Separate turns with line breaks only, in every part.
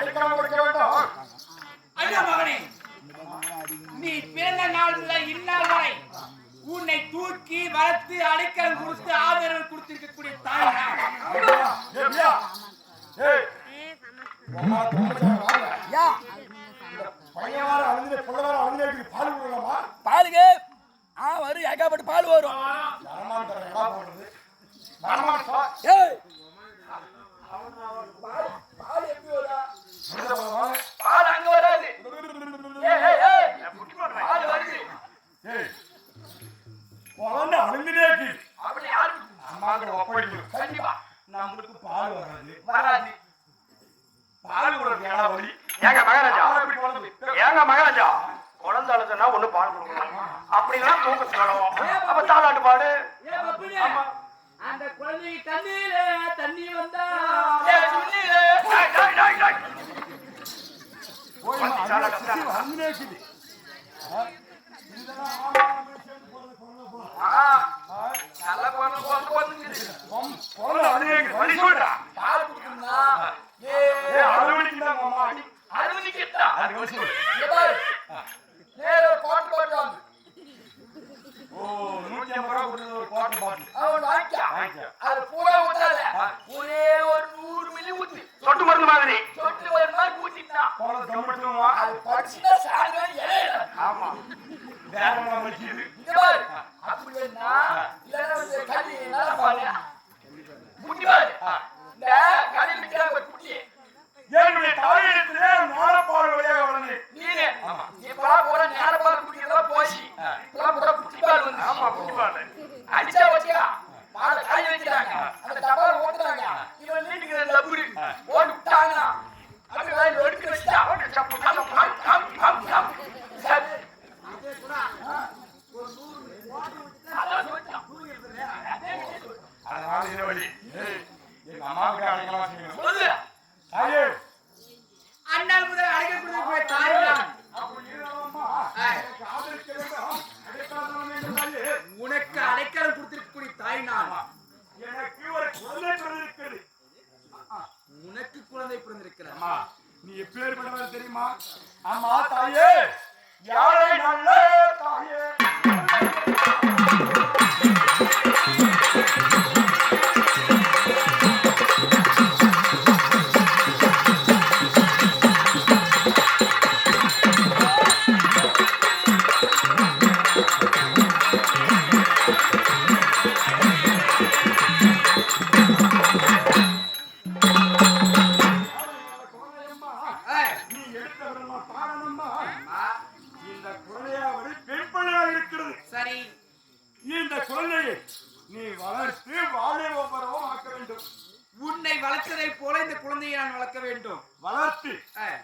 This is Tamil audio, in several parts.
కార్యక్రమం வந்துட்டே இருக்கு
அப்படி யாருக்கு
அம்மாங்கிற ஒப்படைக்கணும்
கண்டிப்பா.
நம்மளுக்கு பால் வராது.
வராது.
பால் கொடுக்க ஏடா வழி
ஏங்க மகாராஜா? ஏங்க மகாராஜா? குழந்தை அழுதுனா ஒண்ணு பால் கொடுக்கணும். அப்படிலாம் தூக்க சொல்லணும் அப்ப தாளாட்டு பாடு.
அந்த குழந்தை தண்ணியில தண்ணி வந்தா.
இதெல்லாம்
நல்லா
போன போன பாட்டு பாடுறாங்க
ஓ நூத்தி ஐம்பது ரூபா கொடுத்தது ஒரு பாட்டு பாட்டு
அவன் வாங்கிக்கா அது பூரா ஊத்தாத ஒரே ஒரு நூறு மில்லி ஊத்தி
சொட்டு மருந்து மாதிரி.
சொட்டு மருந்து மாதிரி ஊத்திட்டான்
போன கம்பட்டுமா
அது படிச்சுட்டா சாகுவேன்
ஆமா
வேற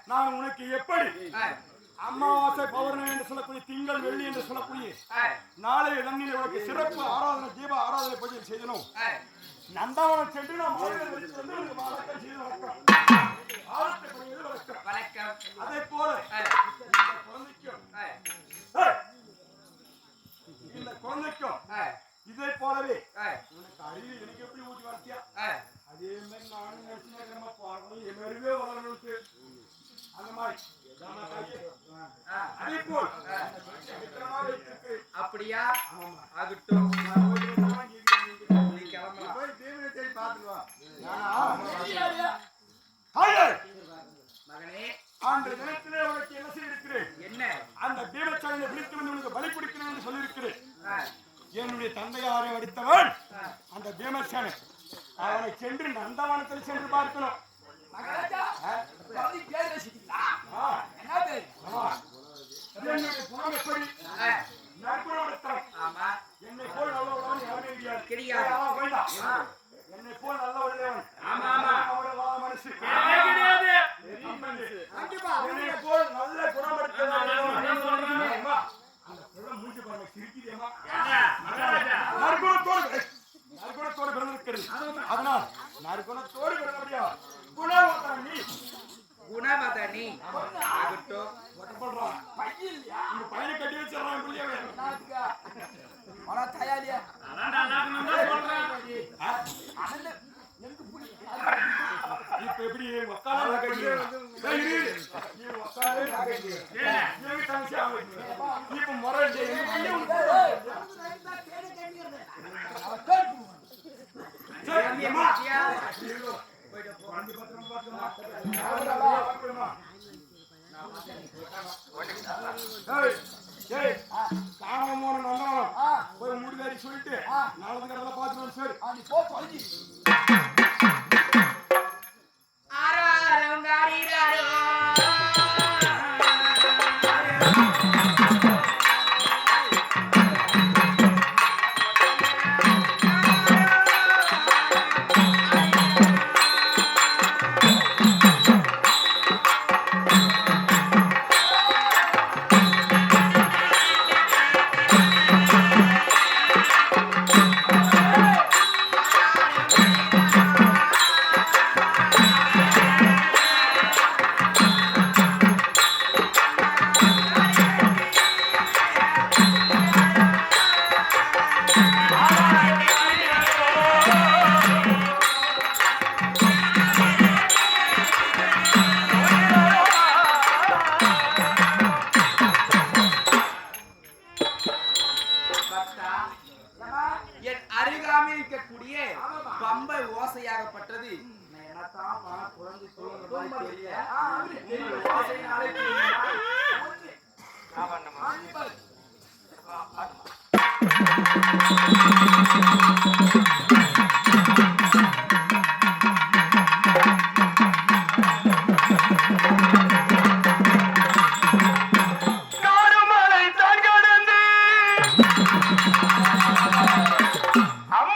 நான் உனக்கு
எப்படி? அமாவாசை பௌர்ணமி என்று சொல்லக்கூடிய திங்கள் வெள்ளி என்று சொல்லக்கூடிய நாளைய தண்ணியில் உனக்கு சிறப்பு ஆராதனை தீப ஆராதனை பூஜை செய்தனும். நந்தாவனம் சென்று நாம் அதே போல இந்த குழந்தைக்கும் இந்த குழந்தைக்கும் ஆண்டு தினத்திலே உனக்கு என்ன அந்த பீமசேன விழித்து வந்து உனக்கு பலி கொடுக்கிறேன் என்று சொல்லியிருக்கிறேன் என்னுடைய தந்தையாரை
வடித்தவன்
அந்த பீமச்சாரன் அவனை சென்று நந்தவனத்தில் சென்று பார்க்கணும்
முறை
அம்மாடி